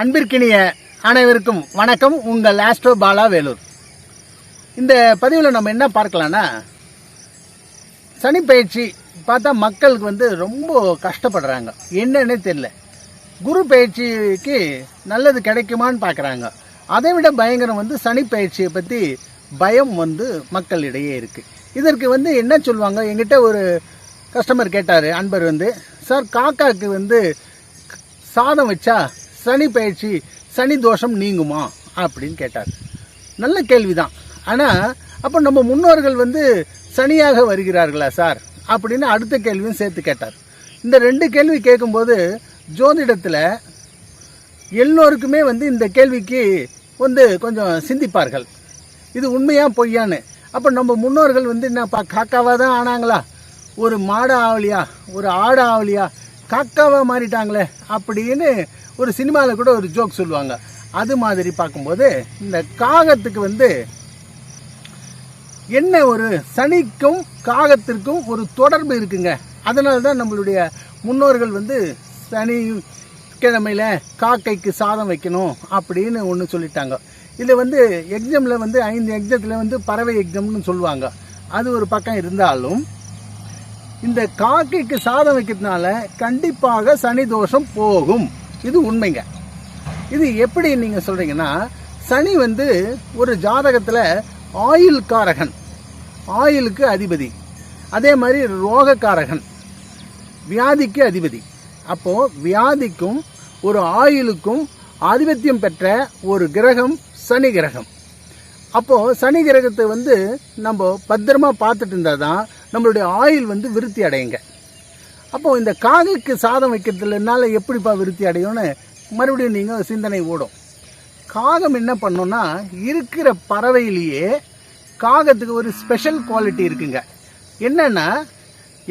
அன்பிற்கினிய அனைவருக்கும் வணக்கம். உங்கள் ஆஸ்ட்ரோ பாலா வேலூர். இந்த பதிவில் நம்ம என்ன பார்க்கலான்னா சனிப்பயிற்சி பார்த்தா மக்களுக்கு வந்து ரொம்ப கஷ்டப்படுறாங்க. என்னன்னே தெரியல. குரு பயிற்சிக்கு நல்லது கிடைக்குமான்னு பார்க்குறாங்க. அதை விட பயங்கரம் வந்து சனிப்பயிற்சியை பற்றி பயம் வந்து மக்களிடையே இருக்குது இதற்கு வந்து என்ன சொல்லுவாங்க? எங்கிட்ட ஒரு கஸ்டமர் கேட்டார் அன்பர் வந்து சார் காக்காக்கு வந்து சாதம் வச்சா சனி பயிற்சி சனி தோஷம் நீங்குமா? அப்படின்னு கேட்டார். நல்ல கேள்விதான். ஆனால் அப்போ நம்ம முன்னோர்கள் வந்து சனியாக வருகிறார்களா சார்? அப்படின்னு அடுத்த கேள்வியும் சேர்த்து கேட்டார். இந்த ரெண்டு கேள்வி கேட்கும்போது ஜோதிடத்தில் எல்லோருக்குமே வந்து இந்த கேள்விக்கு வந்து கொஞ்சம் சிந்திப்பார்கள். இது உண்மையா பொய்யான்னு. அப்போ நம்ம முன்னோர்கள் வந்து என்னப்பா காக்காவாக தான் ஆனாங்களா? ஒரு மாடு ஆவலியா? ஒரு ஆடு ஆவலியா? காக்காவாக மாறிட்டாங்களே? அப்படின்னு ஒரு சினிமாவில் கூட ஒரு ஜோக் சொல்லுவாங்க. அது மாதிரி பார்க்கும்போது இந்த காகத்துக்கு வந்து என்ன ஒரு சனிக்கும் காகத்திற்கும் ஒரு தொடர்பு இருக்குங்க. அதனால தான் நம்மளுடைய முன்னோர்கள் வந்து சனி கிழமையில் காக்கைக்கு சாதம் வைக்கணும் அப்படின்னு ஒன்று சொல்லிட்டாங்க. இது வந்து எக்ஸாமில் வந்து ஐந்து எக்ஸத்தில் வந்து பறவை எக்ஸாம்னு சொல்லுவாங்க. அது ஒரு பக்கம் இருந்தாலும் இந்த காக்கைக்கு சாதம் வைக்கிறதுனால கண்டிப்பாக சனி தோஷம் போகும். இது உண்மைங்க. இது எப்படி நீங்கள் சொல்கிறீங்கன்னா சனி வந்து ஒரு ஜாதகத்தில் ஆயில் காரகன் ஆயிலுக்கு அதிபதி. அதே மாதிரி ரோகக்காரகன். வியாதிக்கு அதிபதி. அப்போது வியாதிக்கும் ஒரு ஆயுளுக்கும் ஆதிபத்தியம் பெற்ற ஒரு கிரகம் சனி கிரகம். அப்போது சனி கிரகத்தை வந்து நம்ம பத்திரமா பார்த்துட்டு இருந்தால் தான் நம்மளுடைய ஆயுள் வந்து விருத்தி அடையுங்க. அப்போது இந்த காகைக்கு சாதம் வைக்கிறதுலனால எப்படிப்பா விருத்தி அடையும்னு மறுபடியும் நீங்கள் சிந்தனை ஓடும். காகம் என்ன பண்ணும்னா இருக்கிற பறவையிலேயே காகத்துக்கு ஒரு ஸ்பெஷல் குவாலிட்டி இருக்குங்க. என்னென்னா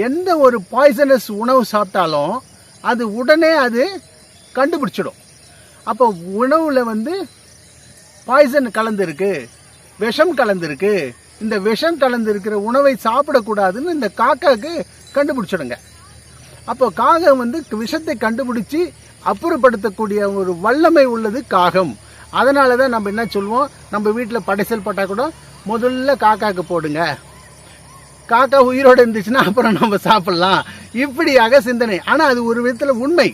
எந்த ஒரு பாய்சனஸ் உணவு சாப்பிட்டாலும் அது உடனே அது கண்டுபிடிச்சிடும். அப்போ உணவில் வந்து பாய்சன் கலந்துருக்கு விஷம் கலந்துருக்கு இந்த விஷம் கலந்துருக்கிற உணவை சாப்பிடக்கூடாதுன்னு இந்த காக்காவுக்கு கண்டுபிடிச்சிடுங்க. அப்போ காகம் வந்து விஷத்தை கண்டுபிடிச்சி அப்புறப்படுத்தக்கூடிய ஒரு வல்லமை உள்ளது காகம். அதனால தான் நம்ம என்ன சொல்லுவோம் நம்ம வீட்டில் படைசல் போட்டால் கூட முதல்ல காக்காவுக்கு போடுங்க. காக்கா உயிரோடு இருந்துச்சுன்னா அப்புறம் நம்ம சாப்பிட்லாம். இப்படியாக சிந்தனை. ஆனால் அது ஒரு விதத்தில் உண்மை.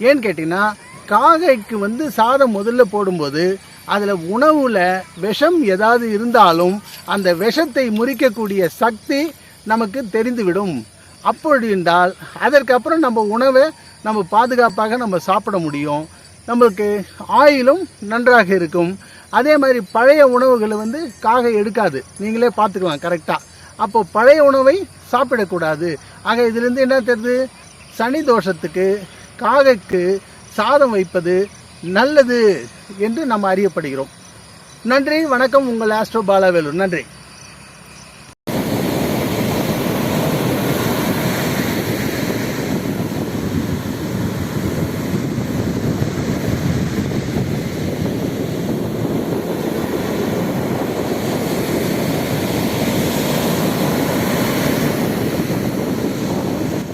ஏன்னு கேட்டிங்கன்னா காகைக்கு வந்து சாதம் முதல்ல போடும்போது அதில் உணவில் விஷம் ஏதாவது இருந்தாலும் அந்த விஷத்தை முறிக்கக்கூடிய சக்தி நமக்கு தெரிந்துவிடும். அப்படி என்றால் அதற்கப்புறம் நம்ம உணவை நம்ம பாதுகாப்பாக நம்ம சாப்பிட முடியும். நம்மளுக்கு ஆயிலும் நன்றாக இருக்கும். அதே மாதிரி பழைய உணவுகளை வந்து காகை எடுக்காது. நீங்களே பார்த்துக்கலாம் கரெக்டாக அப்போ பழைய உணவை சாப்பிடக்கூடாது. ஆக இதுலேருந்து என்ன தெரியுது? சனி தோஷத்துக்கு காகைக்கு சாதம் வைப்பது நல்லது என்று நம்ம அறியப்படுகிறோம். நன்றி வணக்கம். உங்கள் ஆஸ்ட்ரோ பாலாவேலூர். நன்றி.